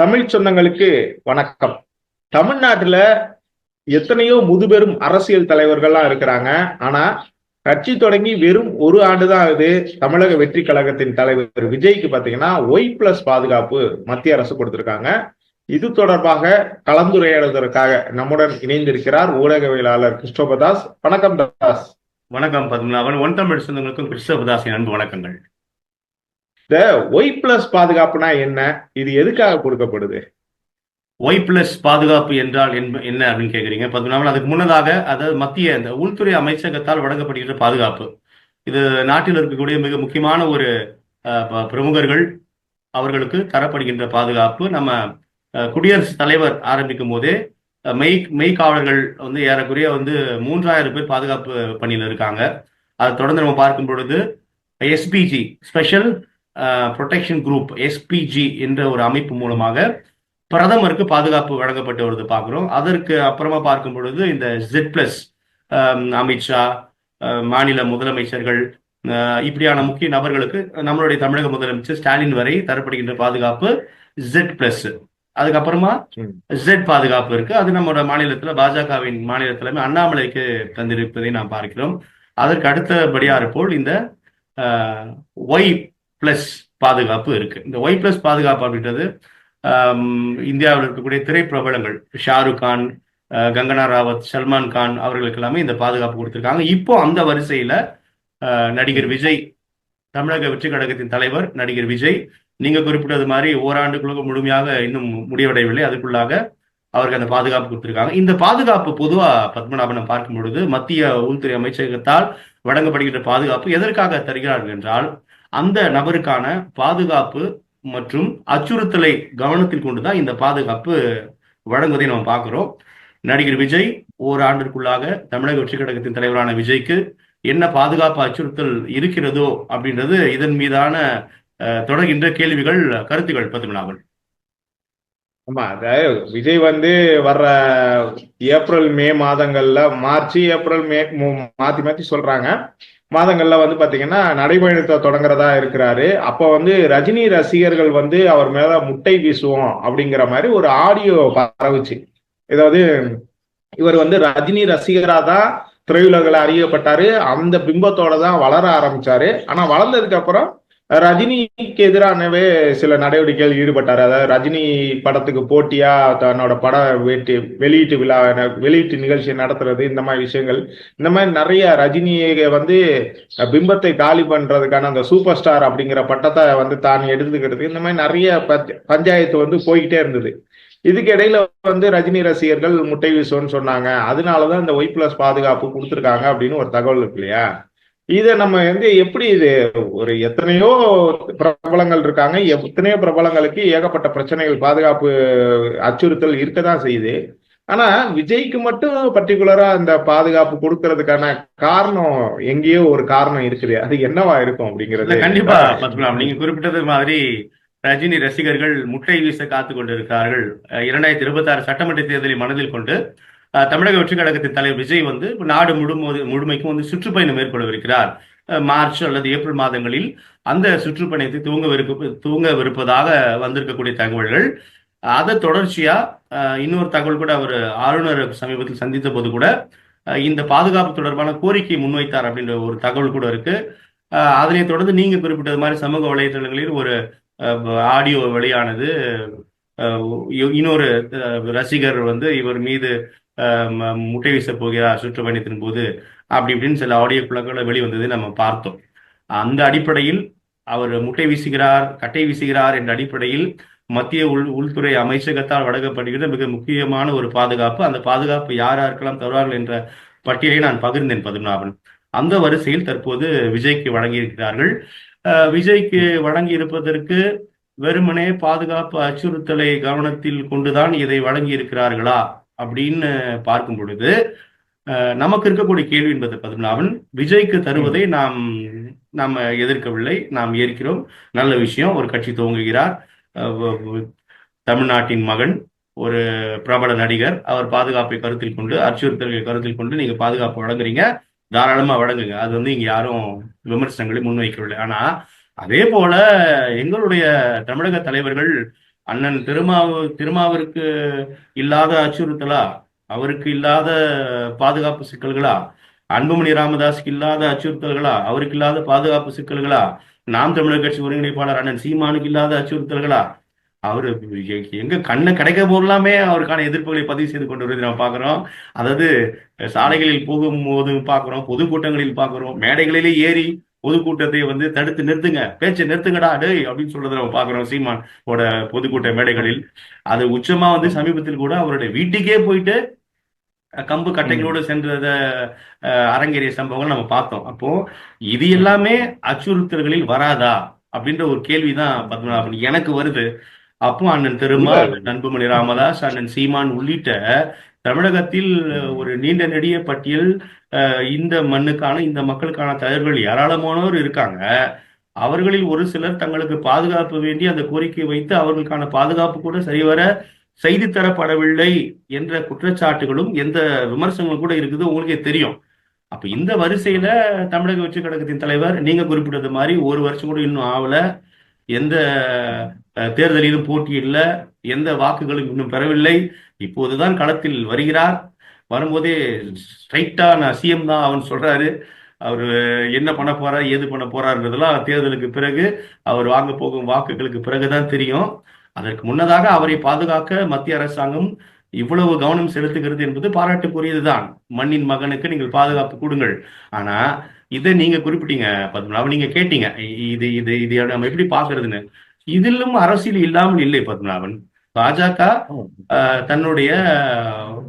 தமிழ் சொந்தங்களுக்கு வணக்கம். தமிழ்நாட்டுல எத்தனையோ முதுபெரும் அரசியல் தலைவர்கள்லாம் இருக்கிறாங்க. ஆனா கட்சி தொடங்கி வெறும் ஒரு ஆண்டு தான் ஆகுது. தமிழக வெற்றி கழகத்தின் தலைவர் விஜய்க்கு பாத்தீங்கன்னா ஒய் பிளஸ் பாதுகாப்பு மத்திய அரசு கொடுத்திருக்காங்க. இது தொடர்பாக கலந்துரையாடுவதற்காக நம்முடன் இணைந்திருக்கிறார் ஊடகவியலாளர் கிறிஸ்டோபதாஸ் வணக்கம் தாஸ். வணக்கம் பத்மநாபன் ஒன் தமிழ் சொந்தங்களுக்கும் கிறிஸ்தவதாசின் அன்பு வணக்கங்கள். இந்த ஒய் பிளஸ் பாதுகாப்புனா என்ன? இது எதுக்காக கொடுக்கப்படுது? ஒய் பிளஸ் பாதுகாப்பு என்றால் என்ன அப்படின்னு கேக்குறீங்க? பத்மநாபன் அதுக்கு முன்னதாக அதாவது மத்திய இந்த உள்துறை அமைச்சகத்தால் வழங்கப்படுகின்ற பாதுகாப்பு. இது நாட்டில் இருக்கக்கூடிய மிக முக்கியமான ஒரு ப- பிரமுகர்கள் அவர்களுக்கு தரப்படுகின்ற பாதுகாப்பு. நம்ம அஹ், குடியரசுத் தலைவர் ஆரம்பிக்கும் போதே மெய் மெய்க்காவலர்கள் வந்து ஏறக்குறைய வந்து மூன்றாயிரம் பேர் பாதுகாப்பு பணியில் இருக்காங்க. அதை தொடர்ந்து நம்ம பார்க்கும் பொழுது SPG special protection group SPG என்ற ஒரு அமைப்பு மூலமாக பிரதமருக்கு பாதுகாப்பு வழங்கப்பட்டு வருது பார்க்குறோம். அதற்கு அப்புறமா பார்க்கும் பொழுது இந்த ஜெட் பிளஸ் அமித்ஷா மாநில முதலமைச்சர்கள் இப்படியான முக்கிய நபர்களுக்கு நம்மளுடைய தமிழக முதலமைச்சர் ஸ்டாலின் வரை தரப்படுகின்ற பாதுகாப்பு ஜெட் பிளஸ் அதுக்கப்புறமா. ஜெட் பாதுகாப்பு இருக்கு. அது நம்மளோட மாநிலத்துல பாஜகவின் மாநில தலைமை அண்ணாமலைக்கு தந்திருப்பதை நாம் பார்க்கிறோம். அதற்கு அடுத்தபடியாறு போல் இந்த ஒய் பிளஸ் பாதுகாப்பு இருக்கு. இந்த ஒய் பிளஸ் பாதுகாப்பு அப்படின்றது இந்தியாவில் இருக்கக்கூடிய திரைப்பிரபலங்கள் ஷாருக் கான் அஹ், கங்கனா ராவத் சல்மான் கான் அவர்களுக்கு எல்லாமே இந்த பாதுகாப்பு கொடுத்திருக்காங்க. இப்போ அந்த வரிசையில நடிகர் விஜய் தமிழக வெற்றி கழகத்தின் தலைவர் நடிகர் விஜய் நீங்க குறிப்பிட்டது மாதிரி ஓராண்டுக்குள்ள முழுமையாக இன்னும் முடிவடையவில்லை. அதுக்குள்ளாக அவருக்கு அந்த பாதுகாப்பு கொடுத்திருக்காங்க. இந்த பாதுகாப்பு பொதுவா பத்மநாபனம் பார்க்கும் பொழுது மத்திய உள்துறை அமைச்சகத்தால் வழங்கப்படுகின்ற பாதுகாப்பு எதற்காக தருகிறார்கள் என்றால் அந்த நபருக்கான பாதுகாப்பு மற்றும் அச்சுறுத்தலை கவனத்தில் கொண்டுதான் இந்த பாதுகாப்பு வழங்குவதை நம்ம பார்க்கிறோம். நடிகர் விஜய் ஓராண்டிற்குள்ளாக தமிழக வெற்றி கழகத்தின் தலைவரான விஜய்க்கு என்ன பாதுகாப்பு அச்சுறுத்தல் இருக்கிறதோ அப்படின்றது இதன் மீதான தொடர்கின்ற கேள்விகள் கருத்துகள் பத்மநாபன் ஆமா அதாவது விஜய் வந்து வர்ற ஏப்ரல் மே மாதங்கள்ல மார்ச் ஏப்ரல் மே மாத்தி மாத்தி சொல்றாங்க. மாதங்கள்ல வந்து பாத்தீங்கன்னா நடைபயணத்தை தொடங்குறதா இருக்கிறாரு. அப்ப வந்து ரஜினி ரசிகர்கள் வந்து அவர் மேல முட்டை வீசுவோம் அப்படிங்கிற மாதிரி ஒரு ஆடியோ பரவுச்சு. ஏதாவது இவர் வந்து ரஜினி ரசிகரா தான் திரையுலகில் அறியப்பட்டாரு. அந்த பிம்பத்தோட தான் வளர ஆரம்பிச்சாரு. ஆனா வளர்ந்ததுக்கு அப்புறம் ரஜினிக்கு எதிரானவே சில நடவடிக்கைகள் ஈடுபட்டார். அதாவது ரஜினி படத்துக்கு போட்டியா தன்னோட பட வெட்டி வெளியீட்டு விழா வெளியீட்டு நிகழ்ச்சியை நடத்துறது இந்த மாதிரி விஷயங்கள். இந்த மாதிரி நிறைய ரஜினியை வந்து பிம்பத்தை காலி பண்றதுக்கான அந்த சூப்பர் ஸ்டார் அப்படிங்கிற பட்டத்தை வந்து தான் எடுத்துக்கிறதுக்கு இந்த மாதிரி நிறைய பஞ்சாயத்து வந்து போய்கிட்டே இருந்தது. இதுக்கு இடையில வந்து ரஜினி ரசிகர்கள் முட்டை வீசுவோன்னு சொன்னாங்க. அதனாலதான் இந்த ஒய் பிளஸ் பாதுகாப்பு கொடுத்துருக்காங்க அப்படின்னு ஒரு தகவல் இருக்கு இல்லையா? இதை நம்ம வந்து எப்படி இது ஒரு எத்தனையோ பிரபலங்கள் இருக்காங்க. எத்தனையோ பிரபலங்களுக்கு ஏகப்பட்ட பிரச்சனைகள் பாதுகாப்பு அச்சுறுத்தல் இருக்கதான் செய்யுது. ஆனா விஜய்க்கு மட்டும் பர்டிகுலரா அந்த பாதுகாப்பு கொடுக்கறதுக்கான காரணம் எங்கேயோ ஒரு காரணம் இருக்குது. அது என்னவா இருக்கும் அப்படிங்கிறது? கண்டிப்பா நீங்க குறிப்பிட்டது மாதிரி ரஜினி ரசிகர்கள் முட்டை வீச காத்து கொண்டிருக்கிறார்கள் இரண்டாயிரத்தி இருபத்தி ஆறு சட்டமன்ற தேர்தலை மனதில் கொண்டு தமிழக வெற்றி கழகத்தின் தலைவர் விஜய் வந்து நாடு முழுமது முழுமைக்கும் வந்து சுற்றுப்பயணம் மேற்கொள்ளவிருக்கிறார். மார்ச் அல்லது ஏப்ரல் மாதங்களில் அந்த சுற்றுப்பயணத்தை துவங்கவிருக்க துவங்கவிருப்பதாக வந்திருக்கக்கூடிய தகவல்கள். அதை தொடர்ச்சியா அஹ், இன்னொரு தகவல் கூட அவர் ஆளுநர் சமீபத்தில் சந்தித்த போது கூட இந்த பாதுகாப்பு தொடர்பான கோரிக்கை முன்வைத்தார் அப்படின்ற ஒரு தகவல் கூட இருக்கு. அஹ், அதனை தொடர்ந்து நீங்க குறிப்பிட்டது மாதிரி சமூக வலைதளங்களில் ஒரு ஆடியோ வெளியானது. இன்னொரு ரசிகர் வந்து இவர் மீது முட்டை வீச போகிறார் சுற்றுப்பயணத்தின் போது அப்படி இப்படின்னு சில ஆடியோ குழக்களை வெளிவந்ததை நம்ம பார்த்தோம். அந்த அடிப்படையில் அவர் முட்டை வீசுகிறார் கட்டை வீசுகிறார் என்ற அடிப்படையில் மத்திய உள் உள்துறை அமைச்சகத்தால் வழங்கப்படுகிற மிக முக்கியமான ஒரு பாதுகாப்பு. அந்த பாதுகாப்பு யார் யாருக்கெல்லாம் தருவார்கள் என்ற பட்டியலை நான் பகிர்ந்தேன் பத்மநாபன். அந்த வரிசையில் தற்போது விஜய்க்கு வழங்கியிருக்கிறார்கள். விஜய்க்கு வழங்கி இருப்பதற்கு வெறுமனே பாதுகாப்பு அச்சுறுத்தலை கவனத்தில் கொண்டுதான் இதை வழங்கி இருக்கிறார்களா அப்படின்னு பார்க்கும் பொழுது நமக்கு இருக்கக்கூடிய கேள்வி என்பது பத்மநாபன் விஜய்க்கு தருவதை நாம் நாம் எதிர்க்கவில்லை நாம் ஏற்கிறோம். நல்ல விஷயம் ஒரு கட்சி துவங்குகிறார். தமிழ்நாட்டின் மகன் ஒரு பிரபல நடிகர். அவர் பாதுகாப்பை கருத்தில் கொண்டு அச்சுறுத்தல்களை கருத்தில் கொண்டு நீங்க பாதுகாப்பு வழங்குறீங்க. தாராளமா வழங்குங்க. அது வந்து இங்க யாரும் விமர்சனங்களை முன்வைக்கவில்லை. ஆனா அதே போல எங்களுடைய தமிழக தலைவர்கள் அண்ணன் திருமாவு திருமாவிற்கு இல்லாத அச்சுறுத்தலா? அவருக்கு இல்லாத பாதுகாப்பு சிக்கல்களா? அன்புமணி ராமதாஸுக்கு இல்லாத அச்சுறுத்தல்களா? அவருக்கு இல்லாத பாதுகாப்பு சிக்கல்களா? நாம் தமிழர் கட்சி ஒருங்கிணைப்பாளர் அண்ணன் சீமானுக்கு இல்லாத அச்சுறுத்தல்களா? அவரு எ- எங்க கண்ணை கிடைக்க போதெல்லாமே அவருக்கான எதிர்ப்புகளை பதிவு செய்து கொண்டு வருவதை நாம் பாக்குறோம் அதாவது சாலைகளில் போகும்போது பார்க்கிறோம் பொதுக்கூட்டங்களில் பாக்குறோம் மேடைகளிலே ஏறி பொதுக்கூட்டத்தை வந்து தடுத்து நிறுத்துங்க. பேச்சை நிறுத்துங்கடா டேய் அப்படின்னு சொல்றதை நம்ம பார்க்கிறோம் சீமான் ஓட பொதுக்கூட்ட மேடைகளில். அது உச்சமா வந்து சமீபத்தில் கூட அவருடைய வீட்டுக்கே போயிட்டு கம்பு கட்டைகளோடு சென்றத அரங்கேறிய சம்பவங்கள் நம்ம பார்த்தோம். அப்போ இது எல்லாமே அச்சுறுத்தல்களில் வராதா? அப்படின்ற ஒரு கேள்விதான் பத்மநாபன் எனக்கு வருது. அப்போ அண்ணன் திருமால் அன்புமணி ராமதாஸ் அண்ணன் சீமான் உள்ளிட்ட தமிழகத்தில் ஒரு நீண்ட நெடிய பட்டியல் இந்த மண்ணுக்கான இந்த மக்களுக்கான தலைவர்கள் ஏராளமானோர் இருக்காங்க. அவர்களில் ஒரு சிலர் தங்களுக்கு பாதுகாப்பு வேண்டி அந்த கோரிக்கை வைத்து அவர்களுக்கான பாதுகாப்பு கூட சரிவர செய்து தரப்படவில்லை என்ற குற்றச்சாட்டுகளும் எந்த விமர்சனங்களும் கூட இருக்குது உங்களுக்கே தெரியும். அப்ப இந்த வரிசையில தமிழக வெற்றி கழகத்தின் தலைவர் நீங்க குறிப்பிட்டது மாதிரி ஒரு வருஷம் கூட இன்னும் ஆகல எந்த தேர்தலிலும் தேர்தலிலும் இல்லை. எந்த வாக்குகளும் இன்னும் பெறவில்லை. இப்போதுதான் களத்தில் வருகிறார். வரும்போதே ஸ்ட்ரைட்டா நான் சிஎம் தான் அவன் சொல்றாரு. அவர் என்ன பண்ண போறார் ஏது பண்ண போறாருன்றதெல்லாம் தேர்தலுக்கு பிறகு அவர் வாங்க போகும் வாக்குகளுக்கு பிறகுதான் தெரியும். அதற்கு முன்னதாக அவரை பாதுகாக்க மத்திய அரசாங்கம் இவ்வளவு கவனம் செலுத்துகிறது என்பது பாராட்டுக்குரியதுதான். மண்ணின் மகனுக்கு நீங்கள் பாதுகாப்பு கொடுங்கள். ஆனா இதை நீங்க குறிப்பிட்டீங்க பத்மநாபன் நீங்க கேட்டீங்க இது இது இது நம்ம எப்படி பாக்குறதுன்னு இதிலும் அரசியல் இல்லாமல் இல்லை பத்மநாபன். பாஜக ஆஹ், தன்னுடைய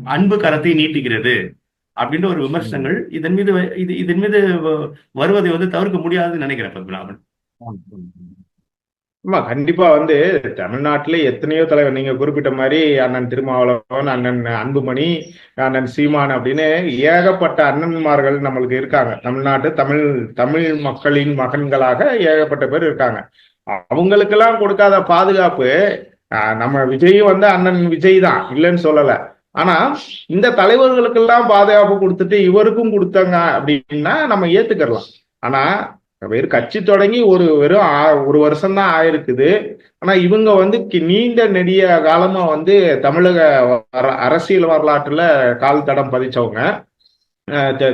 அன்பு கரத்தை நீட்டுகிறது அப்படின்ற ஒரு விமர்சனங்கள் இதன் மீது இது இதன் மீது வருவதை வந்து தவிர்க்க முடியாதுன்னு நினைக்கிறேன் பத்மநாபன். ஆமா கண்டிப்பா வந்து தமிழ்நாட்டிலே எத்தனையோ தலைவர் நீங்க குறிப்பிட்ட மாதிரி அண்ணன் திருமாவளவன் அண்ணன் அன்புமணி அண்ணன் சீமான் அப்படின்னு ஏகப்பட்ட அண்ணன்மார்கள் நம்மளுக்கு இருக்காங்க. தமிழ்நாட்டு தமிழ் தமிழ் மக்களின் மகன்களாக ஏகப்பட்ட பேர் இருக்காங்க. அவங்களுக்கெல்லாம் கொடுக்காத பாதுகாப்பு நம்ம விஜய் வந்து அண்ணன் விஜய் தான் இல்லைன்னு சொல்லல. ஆனா இந்த தலைவர்களுக்கெல்லாம் பாதுகாப்பு கொடுத்துட்டு இவருக்கும் கொடுத்தாங்க அப்படின்னா நம்ம ஏத்துக்கலாம் ஆனா வெறும் கட்சி தொடங்கி ஒரு வெறும் ஆ- ஒரு வருஷம் தான் ஆயிருக்குது. ஆனா இவங்க வந்து கி- நீண்ட நெடிய காலமா வந்து தமிழக வர- அரசியல் வரலாற்றுல கால் தடம் பதிச்சவங்க.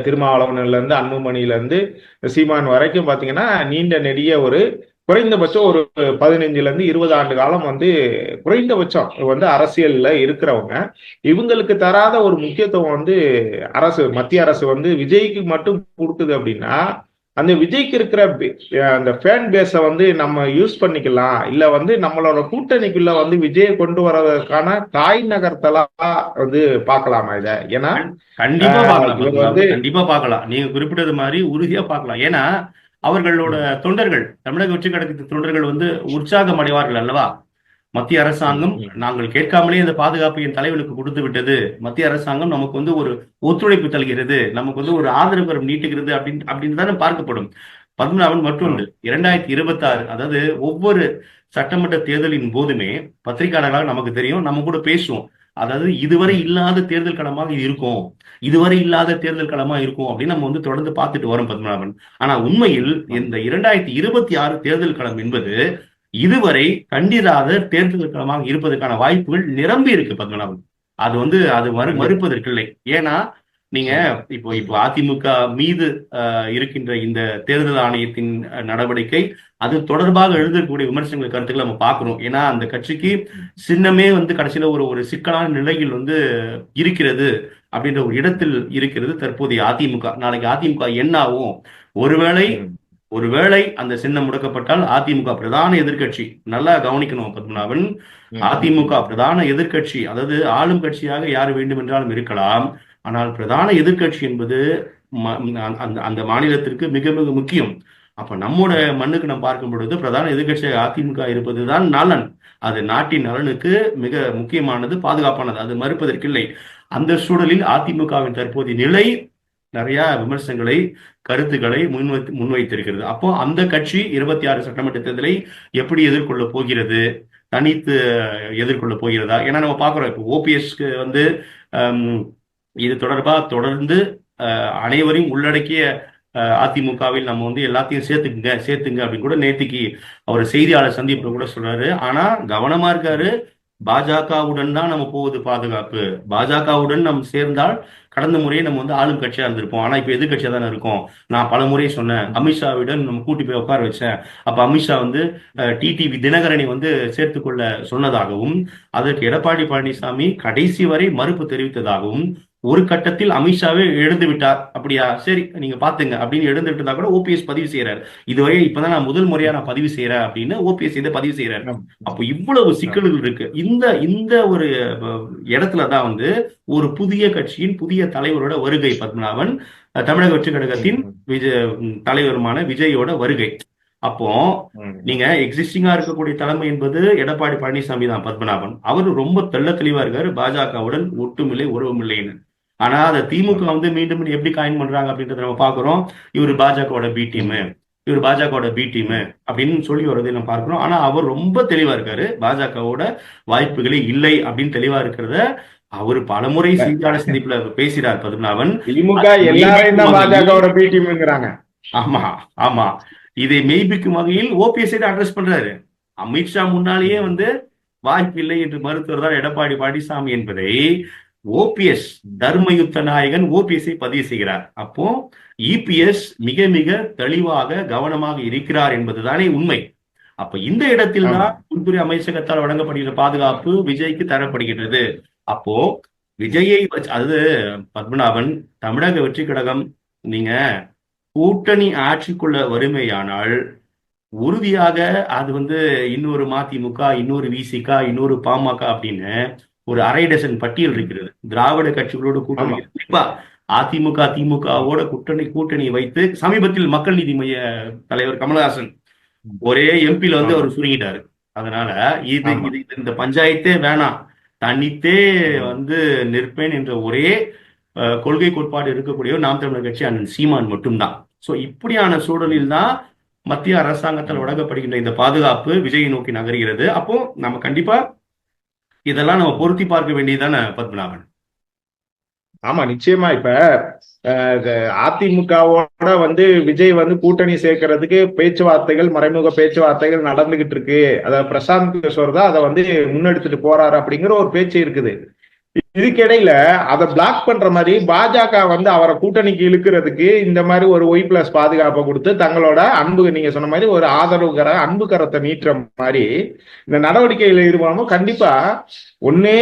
திருமாவளவன்ல இருந்து அன்புமணியில இருந்து சீமான் வரைக்கும் பாத்தீங்கன்னா நீண்ட நெடிய ஒரு குறைந்தபட்சம் ஒரு பதினைஞ்சுல இருந்து இருபது ஆண்டு காலம் வந்து குறைந்தபட்சம் வந்து அரசியல்ல இருக்கிறவங்க இவங்களுக்கு தராத ஒரு முக்கியத்துவம் வந்து அரசு மத்திய அரசு வந்து விஜய்க்கு மட்டும் கொடுக்குது அப்படின்னா அந்த விஜய்க்கு இருக்கிற அந்த ஃபேன் பேஸை வந்து நம்ம யூஸ் பண்ணிக்கலாம். இல்ல வந்து நம்மளோட கூட்டணிக்குள்ள வந்து விஜயை கொண்டு வர்றதுக்கான காய் நகர்த்தலா வந்து பார்க்கலாமா இத? ஏன்னா கண்டிப்பா பத்மநாபன். வந்து- கண்டிப்பா பார்க்கலாம். நீங்க குறிப்பிட்டது மாதிரி உறுதியா பார்க்கலாம். ஏன்னா அவர்களோட தொண்டர்கள் தமிழக வெற்றி கழகத்தின் தொண்டர்கள் வந்து உற்சாகம் அடைவார்கள் அல்லவா? மத்திய அரசாங்கம். நாங்கள் கேட்காமலே இந்த பாதுகாப்பை என் தலைவனுக்கு கொடுத்து விட்டது. மத்திய அரசாங்கம் நமக்கு வந்து ஒரு ஒத்துழைப்பு தருகிறது. நமக்கு வந்து ஒரு ஆதரவு கரம் நீட்டுகிறது அப்படின்னு அப்படின்னு தானே பார்க்கப்படும். பத்மநாபன் மற்றொன்று. இரண்டாயிரத்தி இருபத்தி ஆறு அதாவது ஒவ்வொரு சட்டமன்ற தேர்தலின் போதுமே பத்திரிகையாளர்களாக நமக்கு தெரியும். நம்ம கூட பேசுவோம். அதாவது இதுவரை இல்லாத தேர்தல் களமாக இது இருக்கும். இதுவரை இல்லாத தேர்தல் களமா இருக்கும் அப்படின்னு நம்ம வந்து தொடர்ந்து பார்த்துட்டு வரோம் பத்மநாபன். ஆனா உண்மையில் இந்த இரண்டாயிரத்தி இருபத்தி ஆறு தேர்தல் களம் என்பது இதுவரை கண்டிராத தேர்தல் களமாக இருப்பதற்கான வாய்ப்புகள் நிரம்பி இருக்கு பத்மநாபன். அது வந்து அது மறு மறுப்பதற்கில்லை. ஏன்னா நீங்க இப்போ இப்போ அதிமுக மீது இருக்கின்ற இந்த தேர்தல் ஆணையத்தின் நடவடிக்கை அது தொடர்பாக எழுதக்கூடிய விமர்சனங்கள் கருத்துக்களை நம்ம பார்க்கிறோம். ஏன்னா அந்த கட்சிக்கு சின்னமே வந்து கடைசியில ஒரு ஒரு சிக்கலான நிலையில் வந்து இருக்கிறது அப்படின்ற ஒரு இடத்தில் இருக்கிறது தற்போதைய அதிமுக. நாளைக்கு அதிமுக என்ன ஆகும்? ஒருவேளை ஒருவேளை அந்த சின்னம் முடக்கப்பட்டால் அதிமுக பிரதான எதிர்க்கட்சி. நல்லா கவனிக்கணும் பத்மநாபன். அதிமுக பிரதான எதிர்க்கட்சி அதாவது ஆளும் கட்சியாக யார் வேண்டும் என்றாலும் இருக்கலாம். ஆனால் பிரதான எதிர்க்கட்சி என்பது ம- அந்த- அந்த மாநிலத்திற்கு மிக மிக முக்கியம். அப்ப நம்மோட மண்ணுக்கு நம்ம பார்க்கும் பொழுது பிரதான எதிர்கட்சி அதிமுக இருப்பதுதான் நலன். அது நாட்டின் நலனுக்கு மிக முக்கியமானது பாதுகாப்பானது. அது மறுப்பதற்கில்லை. அந்த சூழலில் அதிமுகவின் தற்போதைய நிலை நிறைய விமர்சனங்களை கருத்துக்களை முன்வைத்து முன்வைத்திருக்கிறது. அப்போ அந்த கட்சி இருபத்தி ஆறு சட்டமன்ற தேர்தலை எப்படி எதிர்கொள்ள போகிறது? தனித்து எதிர்கொள்ள போகிறதா? ஏன்னா நம்ம பாக்குறோம் இப்போ ஓபிஎஸ்க்கு வந்து இது தொடர்பாக தொடர்ந்து அனைவரையும் உள்ளடக்கிய அதிமுகவில் நம்ம வந்து எல்லாத்தையும் சேர்த்துக்குங்க சேர்த்துங்க அப்படின்னு கூட நேற்றுக்கு அவர் செய்தியாளர் சந்திப்பு கூட சொல்றாரு. ஆனா கவனமா இருக்காரு. பாஜகவுடன் தான் நம்ம போவது பாதுகாப்பு. பாஜகவுடன் நம்ம சேர்ந்தால் கடந்த முறையே நம்ம வந்து ஆளும் கட்சியா இருந்திருப்போம். ஆனா இப்ப எதிர்கட்சியா தானே இருக்கோம். நான் பல முறை சொன்னேன். அமித்ஷாவிடம் நம்ம கூட்டி போய் உட்கார வச்சேன். அப்ப அமித்ஷா வந்து டிடிவி தினகரனை வந்து சேர்த்துக்கொள்ள சொன்னதாகவும் அதற்கு எடப்பாடி பழனிசாமி கடைசி வரை மறுப்பு தெரிவித்ததாகவும் ஒரு கட்டத்தில் அமித்ஷாவே எழுந்து விட்டார். அப்படியா? சரி நீங்க பாத்துங்க. அப்படின்னு எழுந்து விட்டதா கூட ஓபிஎஸ் பதிவு செய்யறாரு இதுவரை இப்பதான் நான் முதல் முறையா நான் பதிவு செய்யறேன் அப்படின்னு ஓபிஎஸ் இதை பதிவு செய்யறாரு அப்போ இவ்வளவு சிக்கல்கள் இருக்கு. இந்த இந்த ஒரு இடத்துலதான் வந்து ஒரு புதிய கட்சியின் புதிய தலைவரோட வருகை பத்மநாபன் தமிழக வெற்றி கழகத்தின் விஜய் தலைவருமான விஜயோட வருகை. அப்போ நீங்க எக்ஸிஸ்டிங்கா இருக்கக்கூடிய தலைமை என்பது எடப்பாடி பழனிசாமி தான் பத்மநாபன். அவர் ரொம்ப தெள்ள தெளிவா இருக்காரு. பாஜகவுடன் ஒட்டுமில்லை உறவுமில்லைன்னு. ஆனா அதை திமுக வந்து மீண்டும் எப்படி காயின் பண்றாங்க அப்படின்றத நம்ம பாக்குறோம் இவர் பாஜகவோட பி டீம் இவர் பாஜகவோட பி டீம் அப்படின்னு சொல்லி வரதை நம்ம பார்க்கிறோம். ஆனா அவர் ரொம்ப தெளிவா இருக்காரு. பாஜகவோட வாய்ப்புகளே இல்லை அப்படின்னு தெளிவா இருக்கிறத அவர் பலமுறை செய்தியாளர் சந்திப்புல பேசுறார் பத்மநாபன். திமுக எல்லாரையும் பாஜகவோட பி டீம்ங்கிறாங்க ஆமா ஆமா. இதை மெய்ப்பிக்கும் வகையில் ஓபிஎஸ் அட்ரஸ் பண்றாரு. அமித்ஷா முன்னாலேயே வந்து வாய்ப்பு இல்லை என்று மருத்துவர் தான் எடப்பாடி பழனிசாமி என்பதை ஓபிஎஸ் தர்மயுத்த நாயகன் ஓபிஎஸ்ஐ பதிவு செய்கிறார். அப்போ இபிஎஸ் மிக மிக தெளிவாக கவனமாக இருக்கிறார் என்பதுதானே உண்மை. அப்ப இந்த இடத்தில் தான் உள்துறை அமைச்சகத்தால் வழங்கப்படுகிற பாதுகாப்பு விஜய்க்கு தரப்படுகின்றது. அப்போ விஜயை அது பத்மநாபன் தமிழக வெற்றி கழகம் நீங்க கூட்டணி ஆட்சிக்குள்ள வறுமையானால் உறுதியாக அது வந்து இன்னொரு மதிமுக இன்னொரு விசிக இன்னொரு பாமக அப்படின்னு ஒரு அரை டசன் பட்டியல் இருக்கிறது. திராவிட கட்சிகளோட கூட்டணி. குறிப்பா அதிமுக திமுகவோட கூட்டணி கூட்டணி வைத்து சமீபத்தில் மக்கள் நீதி மைய தலைவர் கமலஹாசன் ஒரே எம்பில வந்து அவர் சுருங்கிட்டாரு. அதனால இது. இது இந்த பஞ்சாயத்தே வேணாம். தனித்தே வந்து நிற்பேன் என்ற ஒரே கொள்கை கோட்பாடு இருக்கக்கூடிய நாம் தமிழர் கட்சி அண்ணன் சீமான் மட்டும்தான். சோ இப்படியான சூழலில் தான் மத்திய அரசாங்கத்தால் வழங்கப்படுகின்ற இந்த பாதுகாப்பு விஜயை நோக்கி நகர்கிறது. அப்போ நம்ம கண்டிப்பா இதெல்லாம் நம்ம பொருத்தி பார்க்க வேண்டியதுதானே பத்மநாபன்? ஆமா நிச்சயமா. இப்ப அதிமுகவோட வந்து விஜய் வந்து கூட்டணி சேர்க்கறதுக்கு பேச்சுவார்த்தைகள் மறைமுக பேச்சுவார்த்தைகள் நடந்துகிட்டு இருக்கு. அத பிரசாந்த் கிஷோர் தான் அதை வந்து முன்னெடுத்துட்டு போறாரு அப்படிங்கிற ஒரு பேச்சு இருக்குது. இதுக்கிடையில அதை பிளாக் பண்ற மாதிரி பாஜக வந்து அவரை கூட்டணிக்கு இழுக்கிறதுக்கு இந்த மாதிரி ஒரு ஒய் பிளஸ் பாதுகாப்பை கொடுத்து தங்களோட அன்பு நீங்க சொன்ன மாதிரி ஒரு ஆதரவுகர அன்பு கரத்தை நீட்டுற மாதிரி இந்த நடவடிக்கையில ஈடுபடணும். கண்டிப்பா ஒண்ணு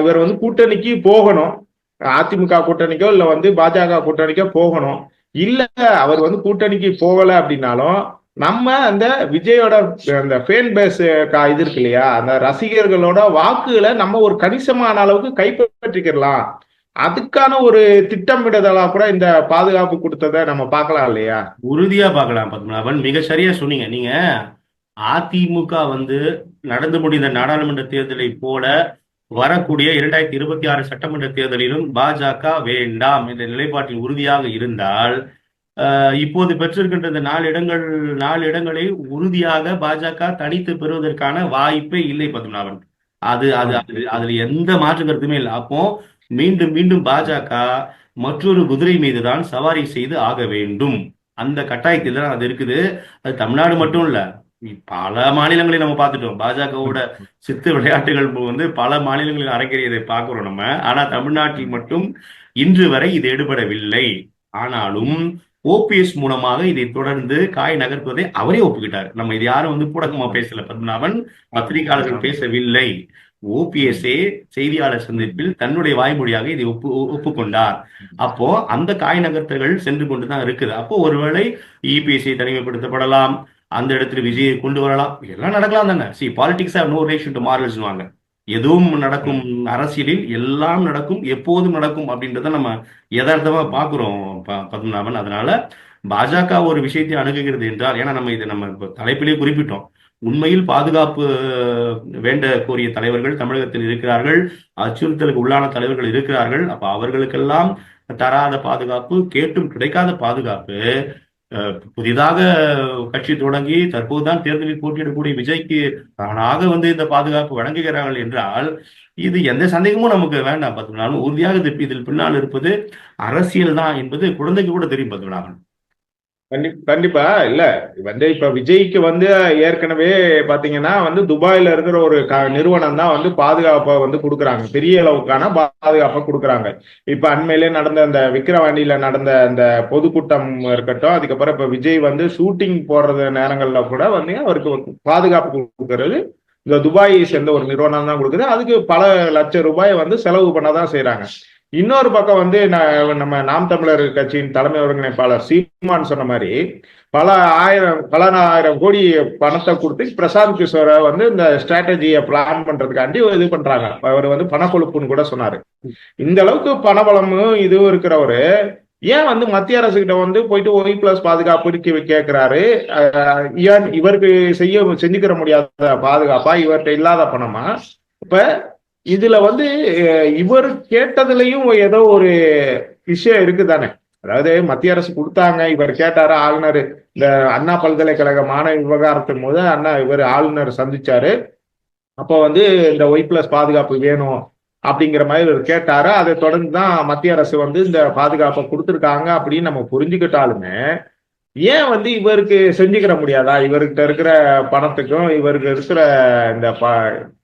இவர் வந்து கூட்டணிக்கு போகணும். அதிமுக கூட்டணிக்கோ இல்ல வந்து பாஜக கூட்டணிக்கோ போகணும். இல்ல அவர் வந்து கூட்டணிக்கு போகல அப்படின்னாலும் நம்ம அந்த விஜயோட அந்த ஃபேன் பேஸ் இது இருக்கு இல்லையா? அந்த ரசிகர்களோட வாக்குகளை நம்ம ஒரு கணிசமான அளவுக்கு கைப்பற்றிக்கிறலாம் அதுக்கான ஒரு திட்டமிடுதலா கூட இந்த பாதுகாப்பு கொடுத்ததை நம்ம பார்க்கலாம் இல்லையா? உறுதியா பார்க்கலாம் பத்மநாபன். மிக சரியா சொன்னீங்க. நீங்க அதிமுக வந்து நடந்து முடிந்த நாடாளுமன்ற தேர்தலை போல வரக்கூடிய இரண்டாயிரத்தி இருபத்தி ஆறு சட்டமன்ற தேர்தலிலும் பாஜக வேண்டாம் என்ற நிலைப்பாட்டில் உறுதியாக இருந்தால் இப்போது பெற்றிருக்கின்ற இந்த நாலு இடங்கள் நாலு இடங்களை உறுதியாக பாஜக தனித்து பெறுவதற்கான வாய்ப்பே இல்லை பத்மநாபன். அது அது அது அதுல எந்த மாற்று கருத்துமே இல்லை. அப்போ மீண்டும் மீண்டும் பாஜக மற்றொரு குதிரை மீதுதான் சவாரி செய்து ஆக வேண்டும். அந்த கட்டாயத்தில் தான் அது இருக்குது. அது தமிழ்நாடு மட்டும் இல்ல பல மாநிலங்களை நம்ம பார்த்துட்டோம். பாஜகவோட சித்து விளையாட்டுகள் வந்து பல மாநிலங்களில் அரங்கேறியதை பார்க்கிறோம் நம்ம. ஆனா தமிழ்நாட்டில் மட்டும் இன்று வரை இது எடுபடவில்லை. ஆனாலும் ஓபிஎஸ் மூலமாக இதை தொடர்ந்து காய் நகர்த்துவதை அவரே ஒப்புக்கிட்டார். நம்ம இது யாரும் வந்து பூடகமா பேசல பத்மநாபன். பத்திரிகையாளர்கள் பேசவில்லை. ஓபிஎஸ்ஏ செய்தியாளர் சந்திப்பில் தன்னுடைய வாய்மொழியாக இதை ஒப்பு ஒப்புக்கொண்டார். அப்போ அந்த காய் நகர்த்தல்கள் சென்று கொண்டுதான் இருக்குது. அப்போ ஒருவேளை இபிஎஸ்ஐ தனிமைப்படுத்தப்படலாம். அந்த இடத்துல விஜயை கொண்டு வரலாம். எல்லாம் நடக்கலாம் தானே. See politics are no ration to மாரல்ஸ்வாங்க எதுவும் நடக்கும் அரசியலில் எல்லாம் நடக்கும் எப்போதும் நடக்கும் அப்படின்றத நம்ம யதார்த்தமா பாக்குறோம் ப- பத்மநாபன். அதனால பாஜக ஒரு விஷயத்தை அணுகுகிறது என்றால் ஏன்னா நம்ம இதை நம்ம தலைப்பிலேயே குறிப்பிட்டோம். உண்மையில் பாதுகாப்பு வேண்ட கோரிய தலைவர்கள் தமிழகத்தில் இருக்கிறார்கள் அச்சுறுத்தலுக்கு உள்ளான தலைவர்கள் இருக்கிறார்கள். அப்ப அவர்களுக்கெல்லாம் தராத பாதுகாப்பு கேட்டும் கிடைக்காத பாதுகாப்பு புதிதாக கட்சி தொடங்கி தற்போதுதான் தேர்தலில் போட்டியிடக்கூடிய விஜய்க்கு தானாக வந்து இந்த பாதுகாப்பு வழங்குகிறார்கள் என்றால் இது எந்த சந்தேகமும் நமக்கு வேண்டாம் பத்மநாபன் உறுதியாக இதில் பின்னால் இருப்பது அரசியல் தான் என்பது குழந்தைக்கு கூட தெரியும் பத்மநாபன் கண்டிப்பா. இல்ல வந்து இப்ப விஜய்க்கு வந்து ஏற்கனவே பாத்தீங்கன்னா வந்து துபாயில இருக்கிற ஒரு க நிறுவனம் தான் வந்து பாதுகாப்பை வந்து கொடுக்குறாங்க. பெரிய அளவுக்கான பாதுகாப்பை கொடுக்குறாங்க. இப்ப அண்மையிலே நடந்த அந்த விக்கிரவாண்டியில நடந்த அந்த பொதுக்கூட்டம் இருக்கட்டும் அதுக்கப்புறம் இப்ப விஜய் வந்து ஷூட்டிங் போறது நேரங்கள்ல கூட வந்து அவருக்கு பாதுகாப்பு கொடுக்கறது இந்த துபாயை சேர்ந்த ஒரு நிறுவனம் தான் கொடுக்குது. அதுக்கு பல லட்சம் ரூபாய் வந்து செலவு பண்ணதான் செய்யறாங்க இன்னொரு பக்கம் வந்து ந- நம்ம நாம் தமிழர் கட்சியின் தலைமை ஒருங்கிணைப்பாளர் சீமான் சொன்ன மாதிரி பல ஆயிரம் பல ஆயிரம் கோடி பணத்தை கொடுத்து பிரசாந்த் கிஷோரை வந்து இந்த ஸ்ட்ராட்டஜியை பிளான் பண்றதுக்காண்டி இது பண்றாங்க. அவர் வந்து பணக்கொழுப்புன்னு கூட சொன்னாரு. இந்த அளவுக்கு பணபலமும் இதுவும் இருக்கிறவரு ஏன் வந்து மத்திய அரசு கிட்ட வந்து போயிட்டு ஒய் பிளஸ் பாதுகாப்பு கேட்கிறாரு ஏன் இவருக்கு செய்ய செஞ்சுக்கிற முடியாத பாதுகாப்பா? இவர்கிட்ட இல்லாத பணமா? இப்ப இதுல வந்து இவர் கேட்டதுலயும் ஏதோ ஒரு விஷயம் இருக்குதானே? அதாவது மத்திய அரசு கொடுத்தாங்க இவர் கேட்டாரு ஆளுநர் இந்த அண்ணா பல்கலைக்கழக மாணவி விவகாரத்தின் போது அண்ணா இவர் ஆளுநர் சந்திச்சாரு. அப்போ வந்து இந்த ஒய் பிளஸ் பாதுகாப்பு வேணும் அப்படிங்கிற மாதிரி இவர் கேட்டாரு. அதை தொடர்ந்து தான் மத்திய அரசு வந்து இந்த பாதுகாப்பை கொடுத்துருக்காங்க அப்படின்னு நம்ம புரிஞ்சுக்கிட்டாலுமே ஏன் வந்து இவருக்கு செஞ்சுக்கிற முடியாதா? இவர்கிட்ட இருக்கிற பணத்துக்கும் இவருக்கு இருக்கிற இந்த ப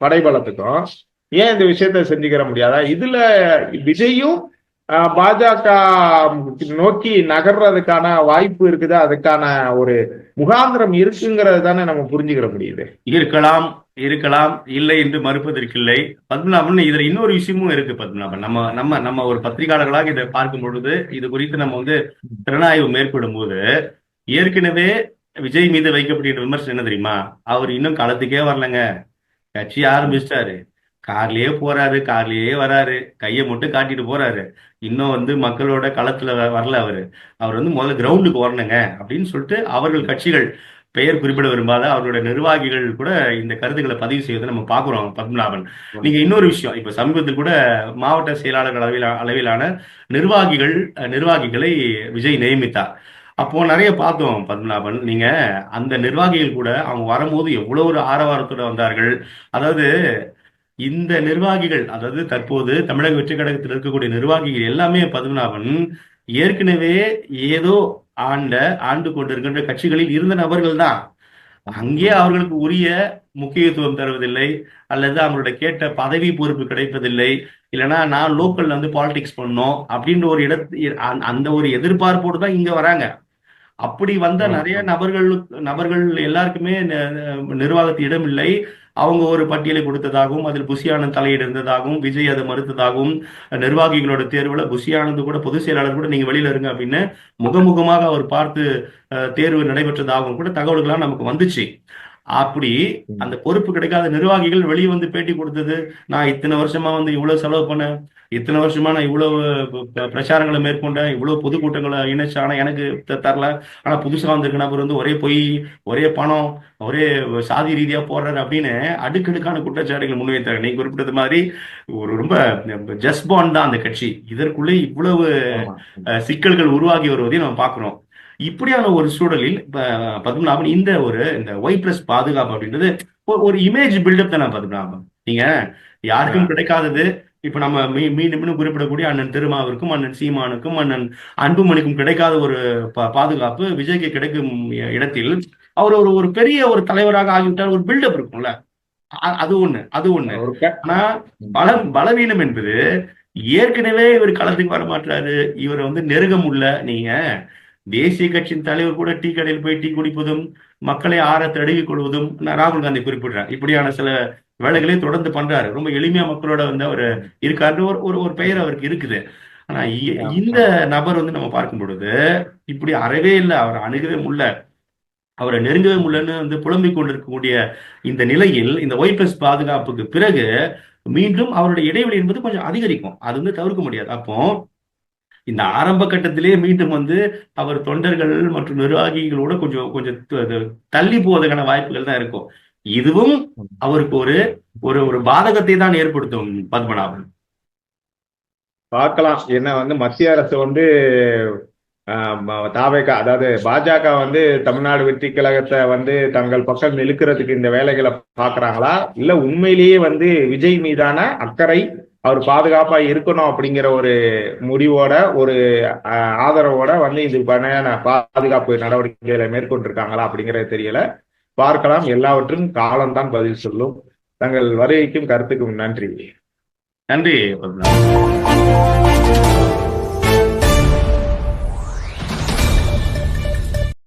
படைபலத்துக்கும் ஏன் இந்த விஷயத்த செஞ்சுக்கிற முடியாதா? இதுல விஜயும் ஆஹ், பாஜக நோக்கி நகர்றதுக்கான வாய்ப்பு இருக்குது அதுக்கான ஒரு முகாந்திரம் இருக்குங்கிறது தானே நம்ம புரிஞ்சுக்கிற முடியுது. இருக்கலாம் இருக்கலாம் இல்லை என்று மறுப்பதற்கில்லை. பத்மநாபன் இதுல இன்னொரு விஷயமும் இருக்கு பத்மநாபன். நம்ம நம்ம நம்ம ஒரு பத்திரிகையாளர்களாக இதை பார்க்கும் பொழுது இது குறித்து நம்ம வந்து திறனாய்வு மேற்கொள்ளும் போது ஏற்கனவே விஜய் மீது வைக்கப்படுகிற விமர்சனம் என்ன தெரியுமா? அவர் இன்னும் காலத்துக்கே வரலங்க. கட்சி ஆரம்பிச்சிட்டாரு. கார்லயே போறாரு கார்லயே வராரு. கையை மட்டும் காட்டிட்டு போறாரு. இன்னும் வந்து மக்களோட களத்துல வ- வரல அவரு. அவர் வந்து முதல்ல கிரவுண்டுக்கு வரணுங்க அப்படின்னு சொல்லிட்டு அவர்கள் கட்சிகள் பெயர் குறிப்பிட விரும்பாத அவருடைய நிர்வாகிகள் கூட இந்த கருத்துக்களை பதிவு செய்வதை நம்ம பாக்குறோம் பத்மநாபன். நீங்க இன்னொரு விஷயம் இப்ப சமீபத்தில் கூட மாவட்ட செயலாளர்கள் அளவில அளவிலான நிர்வாகிகள் அஹ், நிர்வாகிகளை விஜய் நியமித்தார். அப்போ நிறைய பார்த்தோம் பத்மநாபன். நீங்க அந்த நிர்வாகிகள் கூட அவங்க வரும்போது எவ்வளவு ஒரு ஆரவாரத்தோட வந்தார்கள். அதாவது இந்த நிர்வாகிகள் அதாவது தற்போது தமிழக வெற்றி கழகத்தில் இருக்கக்கூடிய நிர்வாகிகள் எல்லாமே பத்மநாபன் ஏற்கனவே ஏதோ ஆண்ட ஆண்டு கொண்டிருக்கின்ற கட்சிகளில் இருந்த நபர்கள் தான். அங்கே அவர்களுக்கு உரிய முக்கியத்துவம் தருவதில்லை அல்லது அவங்களுடைய கேட்ட பதவி பொறுப்பு கிடைப்பதில்லை இல்லைன்னா நான் லோக்கல்ல வந்து பாலிடிக்ஸ் பண்ணோம் அப்படின்ற ஒரு இடத்து அந்த- ஒரு எதிர்பார்ப்போடு தான் இங்க வராங்க. அப்படி வந்த. நிறைய நபர்கள் நபர்கள் எல்லாருக்குமே நிர்வாகத்து இடம் இல்லை. அவங்க ஒரு பட்டியலை கொடுத்ததாகவும் அதில் புஷியானந்த் தலையீடு இருந்ததாகவும் விஜய் அதை மறுத்ததாகவும் நிர்வாகிகளோட தேர்வுல புஷியானந்த் கூட பொதுச் செயலாளர் கூட நீங்க வெளியில இருங்க அப்படின்னு முகமுகமாக அவர் பார்த்து அஹ், தேர்வு நடைபெற்றதாகவும் கூட தகவல்களாக நமக்கு வந்துச்சு. அப்படி அந்த பொறுப்பு கிடைக்காத நிர்வாகிகள் வெளியே வந்து பேட்டி கொடுத்தது நான் இத்தனை வருஷமா வந்து இவ்வளவு செலவு பண்ணேன் இத்தனை வருஷமா நான் இவ்வளவு பிரச்சாரங்களை மேற்கொண்டேன் இவ்வளவு பொதுக்கூட்டங்களை இணைச்சு ஆனா எனக்கு தரல. ஆனா புதுசா வந்திருக்க நபர் வந்து ஒரே பொய் ஒரே பணம் ஒரே சாதி ரீதியா போடுறாரு அப்படின்னு அடுக்கடுக்கான குற்றச்சாட்டுகள் முன்வைத்தாங்க நீங்க குறிப்பிட்டது மாதிரி ஒரு ரொம்ப ஜஸ்பான் தான் அந்த கட்சி. இதற்குள்ளே இவ்வளவு சிக்கல்கள் உருவாகி வருவதையும் நம்ம பார்க்கிறோம். இப்படியான ஒரு சூழலில் பத்மநாபன் இந்த ஒரு இந்த ஒய் பிளஸ் பாதுகாப்பு அப்படின்றது ஒரு- இமேஜ் பில்டப் தானே பத்மநாபன். நீங்க யாருக்கும் கிடைக்காதது. இப்ப நம்ம மீ- மீண்டும் மீண்டும் குறிப்பிடக்கூடிய அண்ணன் திருமாவிற்கும் அண்ணன் சீமானுக்கும் அண்ணன் அன்புமணிக்கும் கிடைக்காத ஒரு பாதுகாப்பு விஜய்க்கு கிடைக்கும் இடத்தில் அவர் ஒரு ஒரு பெரிய ஒரு தலைவராக ஆகிவிட்டால் ஒரு பில்டப் இருக்கும்ல. அது ஒண்ணு அது ஒண்ணு. ஆனா பல பலவீனம் என்பது ஏற்கனவே இவர் களத்துக்கு வர மாட்டாரு இவரை வந்து நெருங்க முடியல. நீங்க தேசிய கட்சியின் தலைவர் கூட டீ கடையில் போய் டீ குடிப்பதும் மக்களை ஆற தழுவி கொள்வதும் ராகுல் காந்தி குறிப்பிடுறேன் இப்படியான சில வேலைகளை தொடர்ந்து பண்றாரு. ரொம்ப எளிமையா மக்களோட வந்து அவர் இருக்காருன்னு ஒரு ஒரு பெயர் அவருக்கு இருக்குது. ஆனா இந்த நபர் வந்து நம்ம பார்க்கும் பொழுது இப்படி அறவே இல்லை. அவர் அணுகவே முடியல அவரை நெருங்கவே முடியலன்னு வந்து புலம்பிக் கொண்டிருக்கக்கூடிய இந்த நிலையில் இந்த ஒய் பிளஸ் பாதுகாப்புக்கு பிறகு மீண்டும் அவருடைய இடைவெளி என்பது கொஞ்சம் அதிகரிக்கும். அது வந்து தவிர்க்க முடியாது. அப்போ இந்த ஆரம்ப கட்டத்திலேயே மீண்டும் வந்து அவர் தொண்டர்கள் மற்றும் நிர்வாகிகளோட கொஞ்சம் கொஞ்சம் தள்ளி போவதற்கான வாய்ப்புகள் தான் இருக்கும். இதுவும் அவருக்கு ஒரு ஒரு ஒரு பாதகத்தை தான் ஏற்படுத்தும் பத்மநாபன். பார்க்கலாம். என்ன வந்து மத்திய அரசு வந்து தாவேக அதாவது பாஜக வந்து தமிழ்நாடு வெற்றி கழகத்தை வந்து தங்கள் பக்கம் இழுக்கிறதுக்கு இந்த வேலைகளை பாக்குறாங்களா இல்ல உண்மையிலேயே வந்து விஜய் மீதான அக்கறை அவர் பாதுகாப்பா இருக்கணும் அப்படிங்கிற ஒரு முடிவோட ஒரு ஆதரவோட வந்து இதுக்கான பாதுகாப்பு நடவடிக்கைகளை மேற்கொண்டிருக்காங்களா அப்படிங்கறது தெரியல. பார்க்கலாம். எல்லாவற்றும் காலம்தான் பதில் சொல்லும். தங்கள் வருகைக்கும் கருத்துக்கும் நன்றி. நன்றி.